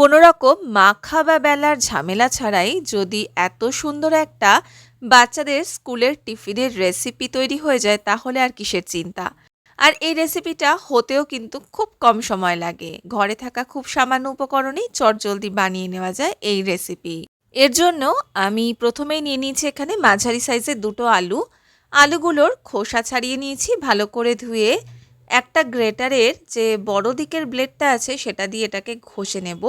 কোনো রকম মাখা বা বেলার ঝামেলা ছাড়াই যদি এত সুন্দর একটা বাচ্চাদের স্কুলের টিফিনের রেসিপি তৈরি হয়ে যায়, তাহলে আর কিসের চিন্তা? আর এই রেসিপিটা হতেও কিন্তু খুব কম সময় লাগে। ঘরে থাকা খুব সামান্য উপকরণেই চটজলদি বানিয়ে নেওয়া যায় এই রেসিপি এর জন্য আমি প্রথমেই নিয়ে নিয়েছি এখানে মাঝারি সাইজের দুটো আলু। আলুগুলোর খোসা ছাড়িয়ে নিয়েছি, ভালো করে ধুয়ে একটা গ্রেটারের যে বড় দিকের ব্লেডটা আছে, সেটা দিয়ে এটাকে ঘষে নেব।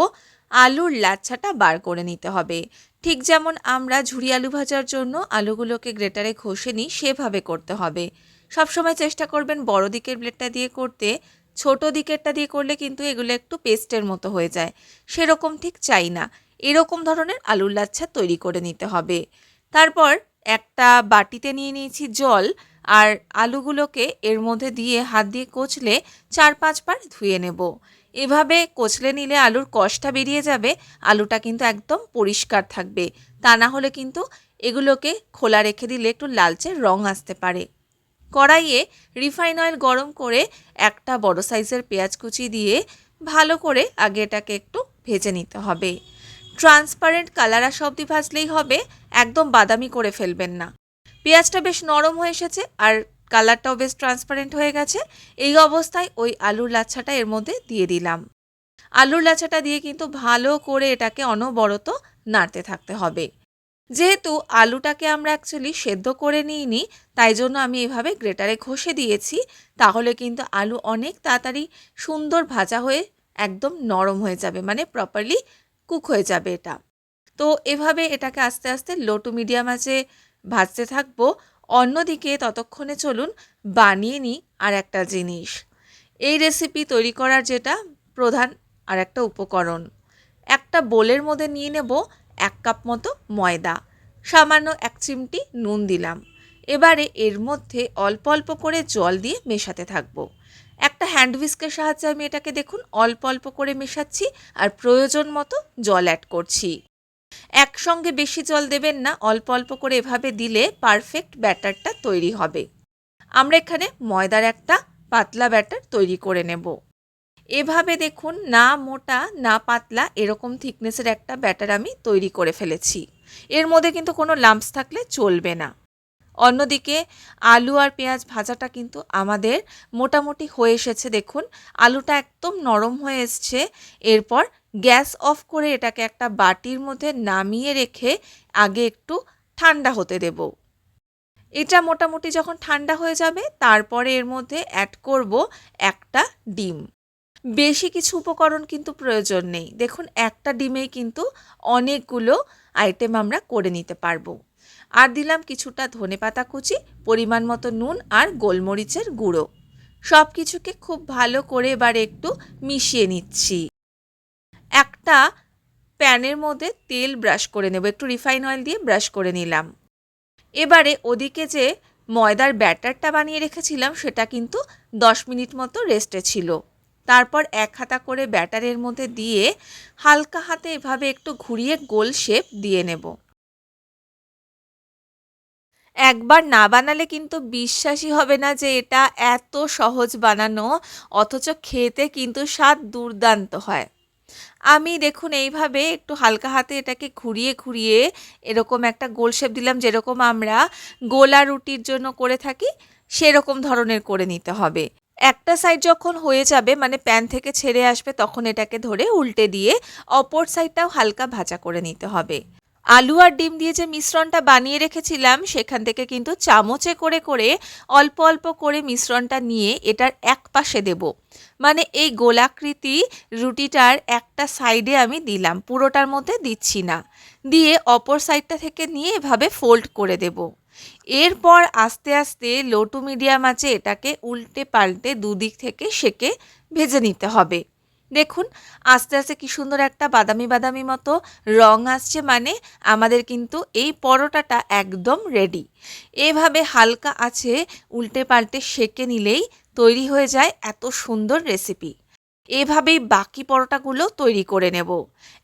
আলুর লাচ্ছাটা বার করে নিতে হবে। ঠিক যেমন আমরা ঝুরি আলু ভাজার জন্য আলুগুলোকে গ্রেটারে ঘষে নিই, সেভাবে করতে হবে। সবসময় চেষ্টা করবেন বড় দিকের ব্লেডটা দিয়ে করতে। ছোট দিকেরটা দিয়ে করলে কিন্তু এগুলো একটু পেস্টের মতো হয়ে যায়। সেরকম ঠিক চাই না। এরকম ধরনের আলুর লাচ্ছা তৈরি করে নিতে হবে। তারপর একটা বাটিতে নিয়ে নিয়েছি জল। আর আলুগুলোকে এর মধ্যে দিয়ে হাত দিয়ে কচলে চার পাঁচবার ধুয়ে নেব। এভাবে কচলে নিলে আলুর কষটা বেরিয়ে যাবে, আলুটা কিন্তু একদম পরিষ্কার থাকবে। তা না হলে কিন্তু এগুলোকে খোলা রেখে দিলে একটু লালচে রং আসতে পারে। কড়াইয়ে রিফাইন অয়েল গরম করে একটা বড় সাইজের পেঁয়াজ কুচি দিয়ে ভালো করে আগে এটাকে একটু ভেজে নিতে হবে। ট্রান্সপারেন্ট কালার আসা অবধি ভাজলেই হবে, একদম বাদামি করে ফেলবেন না। পেঁয়াজটা বেশ নরম হয়ে এসেছে আর কালারটাও বেশ ট্রান্সপারেন্ট হয়ে গেছে। এই অবস্থায় ওই আলুর লাচ্ছাটা এর মধ্যে দিয়ে দিলাম। আলুর লাচ্ছাটা দিয়ে কিন্তু ভালো করে এটাকে অনবরত নাড়তে থাকতে হবে। যেহেতু আলুটাকে আমরা অ্যাকচুয়ালি সেদ্ধ করে নিইনি, তাই জন্য আমি এভাবে গ্রেটারে ঘষে দিয়েছি, তাহলে কিন্তু আলু অনেক তাড়াতাড়ি সুন্দর ভাজা হয়ে একদম নরম হয়ে যাবে মানে প্রপারলি কুক হয়ে যাবে এটা। তো এভাবে এটাকে আস্তে আস্তে লো টু মিডিয়াম আছে ভাজতে থাকব, অন্যদিকে ততক্ষণে চলুন বানিয়ে নিই আর একটা জিনিস। এই রেসিপি তৈরি করার যেটা প্রধান আর একটা উপকরণ। একটা বোলের মধ্যে নিয়ে নেব এক কাপ মতো ময়দা, সামান্য এক চিমটি নুন দিলাম। এবারে এর মধ্যে অল্প অল্প করে জল দিয়ে মেশাতে থাকব। একটা হ্যান্ড হুইস্কের সাহায্যে আমি এটাকে দেখুন, অল্প অল্প করে মেশাচ্ছি আর প্রয়োজন মতো জল অ্যাড করছি। একসঙ্গে বেশি জল দেবেন না, অল্প অল্প করে এভাবে দিলে পারফেক্ট ব্যাটারটা তৈরি হবে। আমরা এখানে ময়দার একটা পাতলা ব্যাটার তৈরি করে নেব। এভাবে দেখুন না মোটা, না পাতলা এরকম থিকনেসের একটা ব্যাটার আমি তৈরি করে ফেলেছি। এর মধ্যে কিন্তু কোনো লাম্পস থাকলে চলবে না। অন্যদিকে আলু আর পেঁয়াজ ভাজাটা কিন্তু আমাদের মোটামুটি হয়ে এসেছে। দেখুন, আলুটা একদম নরম হয়ে এসছে। এরপর গ্যাস অফ করে এটাকে একটা বাটির মধ্যে নামিয়ে রেখে আগে একটু ঠান্ডা হতে দেব। এটা মোটামুটি যখন ঠান্ডা হয়ে যাবে, তারপরে এর মধ্যে অ্যাড করব একটা ডিম। বেশি কিছু উপকরণ কিন্তু প্রয়োজন নেই। দেখুন, একটা ডিমেই কিন্তু অনেকগুলো আইটেম আমরা করে নিতে পারব। আর দিলাম কিছুটা ধনে পাতা কুচি, পরিমাণ মতো নুন আর গোলমরিচের গুঁড়ো। সব কিছুকে খুব ভালো করে এবার একটু মিশিয়ে নিচ্ছি। একটা প্যানের মধ্যে তেল ব্রাশ করে নেব, একটু রিফাইন অয়েল দিয়ে ব্রাশ করে নিলাম। এবারে ওদিকে যে ময়দার ব্যাটারটা বানিয়ে রেখেছিলাম, সেটা কিন্তু দশ মিনিট মতো রেস্টে ছিল। তারপর এক হাতা করে ব্যাটারের মধ্যে দিয়ে হালকা হাতে এভাবে একটু ঘুরিয়ে গোল শেপ দিয়ে নেব। একবার না বানালে কিন্তু বিশ্বাসই হবে না যে এটা এত সহজ বানানো, অথচ খেতে কিন্তু স্বাদ দুর্দান্ত হয়। আমি দেখুন এইভাবে একটু হালকা হাতে এটাকে ঘুরিয়ে ঘুরিয়ে এরকম একটা গোল শেপ দিলাম, যেরকম আমরা গোলা রুটির জন্য করে থাকি, সেরকম ধরনের করে নিতে হবে। একটা সাইড যখন হয়ে যাবে মানে প্যান থেকে ছেড়ে আসবে, তখন এটাকে ধরে উল্টে দিয়ে অপর সাইডটাও হালকা ভাজা করে নিতে হবে। আলু আর ডিম দিয়ে যে মিশ্রণটা বানিয়ে রেখেছিলাম, সেখান থেকে কিন্তু চামচে করে করে, অল্প অল্প করে মিশ্রণটা নিয়ে এটার এক পাশে দেব। মানে এই গোলাকৃতি রুটিটার একটা সাইডে আমি দিলাম, পুরোটার মধ্যে দিচ্ছি না। দিয়ে অপর সাইডটা থেকে নিয়ে এভাবে ফোল্ড করে দেব। এরপর আস্তে আস্তে লো টু মিডিয়াম আছে, এটাকে উল্টে পাল্টে দুদিক থেকে সেকে ভেজে নিতে হবে। দেখুন, আস্তে আস্তে কি সুন্দর একটা বাদামি বাদামি মতো রং আসছে মানে আমাদের কিন্তু এই পরোটাটা একদম রেডি এভাবে হালকা আছে উল্টে পাল্টে সেকে নিলেই তৈরি হয়ে যায় এত সুন্দর রেসিপি এভাবেই বাকি পরোটাগুলো তৈরি করে নেব।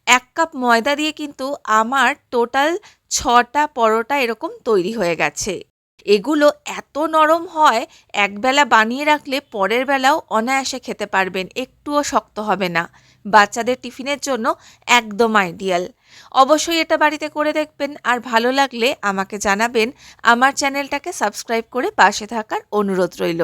এক কাপ ময়দা দিয়ে কিন্তু আমার টোটাল ছটা পরোটা এরকম তৈরি হয়ে গেছে। এগুলো এত নরম হয়, একবেলা বানিয়ে রাখলে পরের বেলাও অনায়াসে খেতে পারবেন, একটুও শক্ত হবে না। বাচ্চাদের টিফিনের জন্য একদম আইডিয়াল। অবশ্যই এটা বাড়িতে করে দেখবেন, আর ভালো লাগলে আমাকে জানাবেন। আমার চ্যানেলটাকে সাবস্ক্রাইব করে পাশে থাকার অনুরোধ রইল।